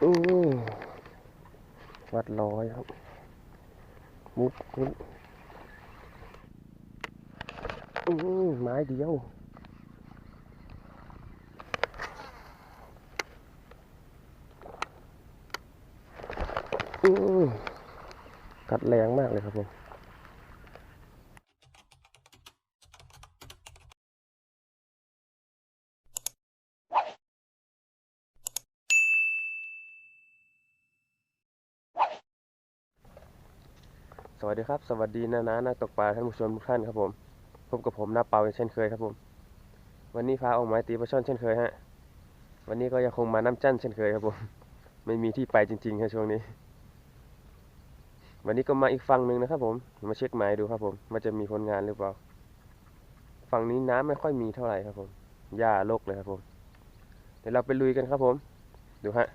อืมวัดร้อยครับ มุกมุกอืมไม้เดียวกัดแรงมากเลยครับผม สวัสดีครับ สวัสดีนะนะนักตกปลาท่านผู้ชมทุกท่านครับผมพบกับผมนาเปาเช่นเคยครับผม วันนี้พาออกไม้ตีปลาช่อนเช่นเคยฮะ วันนี้ก็ยังคงมาน้ำจั่นเช่นเคยครับผม ไม่มีที่ไปจริงๆครับช่วงนี้ วันนี้ก็มาอีกฝั่งหนึ่งนะครับผม มาเช็คหมายดูครับผมมันจะมีผลงานหรือเปล่า ฝั่งนี้น้ำไม่ค่อยมีเท่าไหร่ครับผมหญ้ารกเลยครับผม เดี๋ยวเราไปลุยกันครับผม ดูฮะ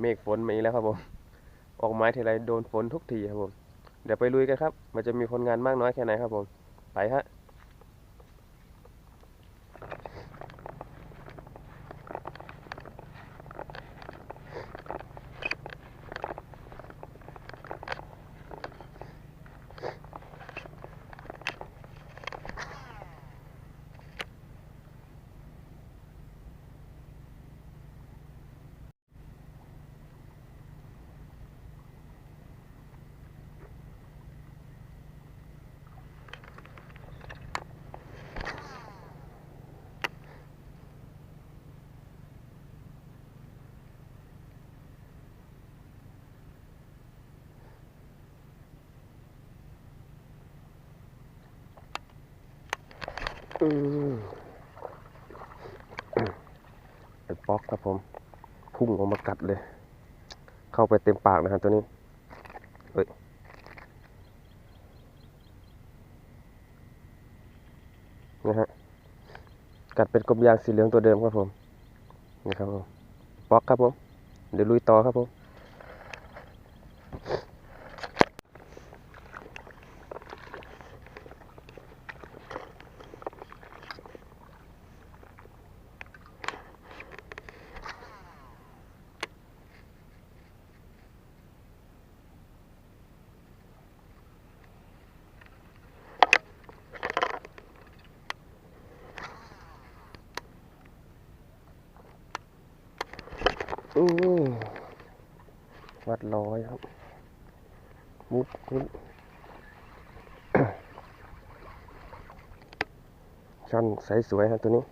เมฆฝนมาอีกแล้วครับผม ออกไม้ทีไรโดนฝนทุกทีครับผม เดี๋ยวไปลุยกันครับ มันจะมีผลงานมากน้อยแค่ไหนครับผม ไปฮะ ไอ้ป๊อกครับผม พุ่งออกมากัดเลย เข้าไปเต็มปากนะครับตัวนี้เฮ้ยนะฮะ กัดเป็นกลมยางสีเหลืองตัวเดิมครับผมนี่ครับผม ป๊อกครับผม เดี๋ยวลุยต่อครับผม วัดร้อยครับ มุกมุกช่อนใสสวยครับตัวนี้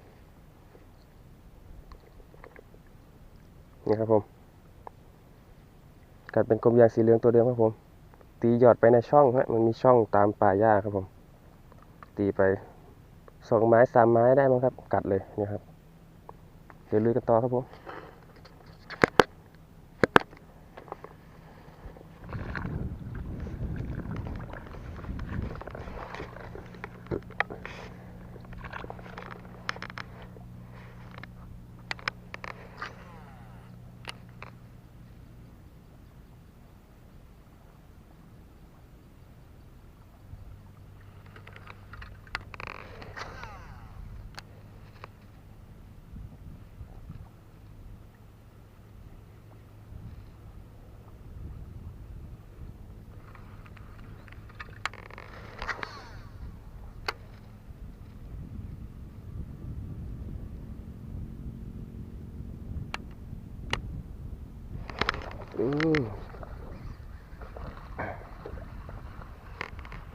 นี่ครับผม กัดเป็นกลมยางสีเหลืองตัวเดิมครับผม ตีหยอดไปในช่องฮะมันมีช่องตามป่าหญ้าครับผม ตีไปสองไม้สามไม้ได้มั้งครับ กัดเลยนี่ครับ เดี๋ยวลุยกันต่อครับผม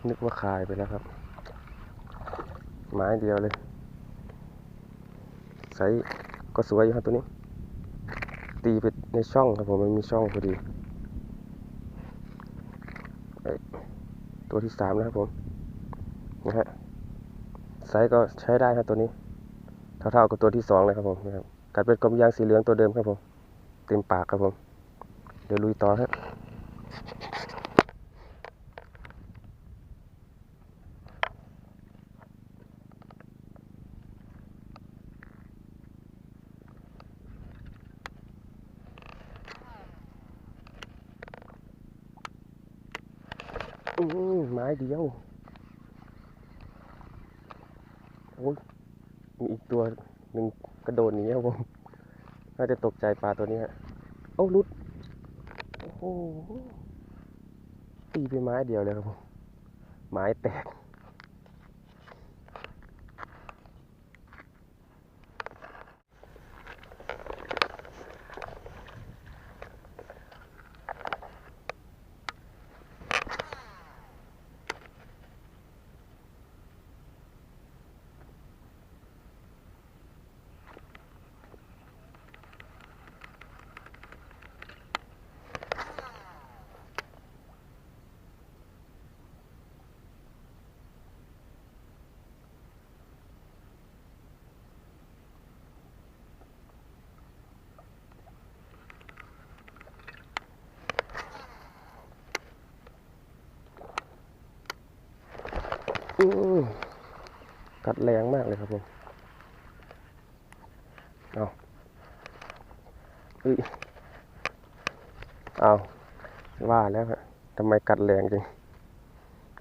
นึกว่าคายไปแล้วครับ ไม้เดียวเลยไซส์ก็สวยอยู่ครับตัวนี้ ตีไปในช่องครับผมมันมีช่องพอดีเอ้ยตัวที่สามนะครับผมนะฮะไซส์ก็ใช้ได้ครับตัวนี้ เท่าๆกับตัวที่สองเลยครับผมนะครับกัดเป็นกลมยางสีเหลืองตัวเดิมครับผม เต็มปากครับผม เดี๋ยวลุยต่อครับอืมไม้เดียว โอ้ย มีอีกตัวหนึ่งกระโดดหนีครับผม น่าจะตกใจปลาตัวนี้ฮะ เอ้ารุด โอ้ตีไปไม้เดียวเลยครับผมไม้แตก กัดแรงมากเลยครับผมเอาเอ้ยเอาว่าแล้วฮะทำไมกัดแรงจัง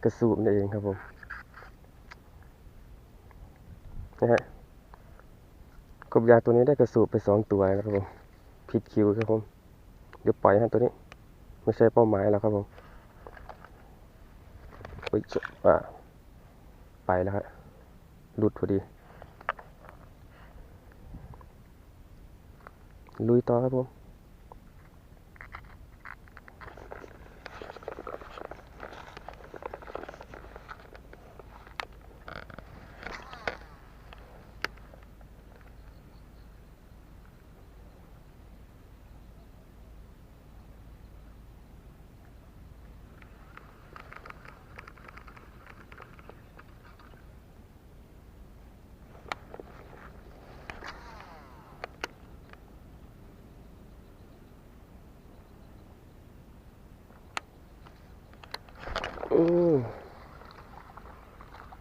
กระสูบนี่เองครับผมนะฮะกบยาตัวนี้ได้กระสูบไปสองตัวนะครับผมผิดคิวครับผมเดี๋ยวปล่อยให้ตัวนี้ ไม่ใช่เป้าหมายแล้วครับผมเฮ้ยจะอ่า ไปแล้วครับหลุดพอดี ลุยต่อครับผม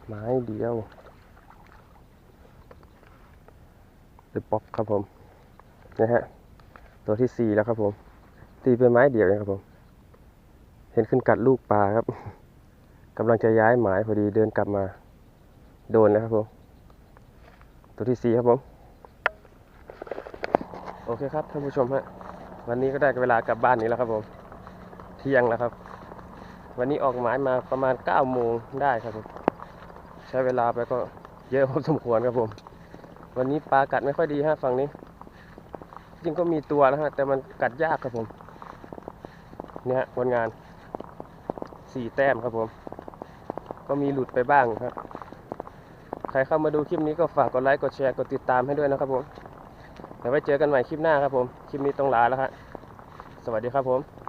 ไม้เดียวเดอะป๊อกครับผมนะฮะตัวที่สี่แล้วครับผม ตีเป็นไม้เดียวเองครับผม เห็นขึ้นกัดลูกปลาครับกำลังจะย้ายหมายพอดีเดินกลับมา โดนแล้วครับผม ตัวที่สี่ครับผม โอเคครับท่านผู้ชมฮะวันนี้ก็ได้เวลากลับบ้านนี้แล้วครับผม เที่ยงแล้วครับ วันนี้ออกหมายมาประมาณ9โมงได้ครับผมใช้เวลาไปก็เยอะพอสมควรครับผม วันนี้ปลากัดไม่ค่อยดีฮะฝั่งนี้ จริงก็มีตัวนะฮะแต่มันกัดยากครับผม เนี่ยฮะผลงานสี่แต้มครับผม ก็มีหลุดไปบ้างครับ ใครเข้ามาดูคลิปนี้ก็ฝากกดไลค์กดแชร์กดติดตามให้ด้วยนะครับผมเดี๋ยวไว้เจอกันใหม่คลิปหน้าครับผม คลิปนี้ต้องลาแล้วครับสวัสดีครับผม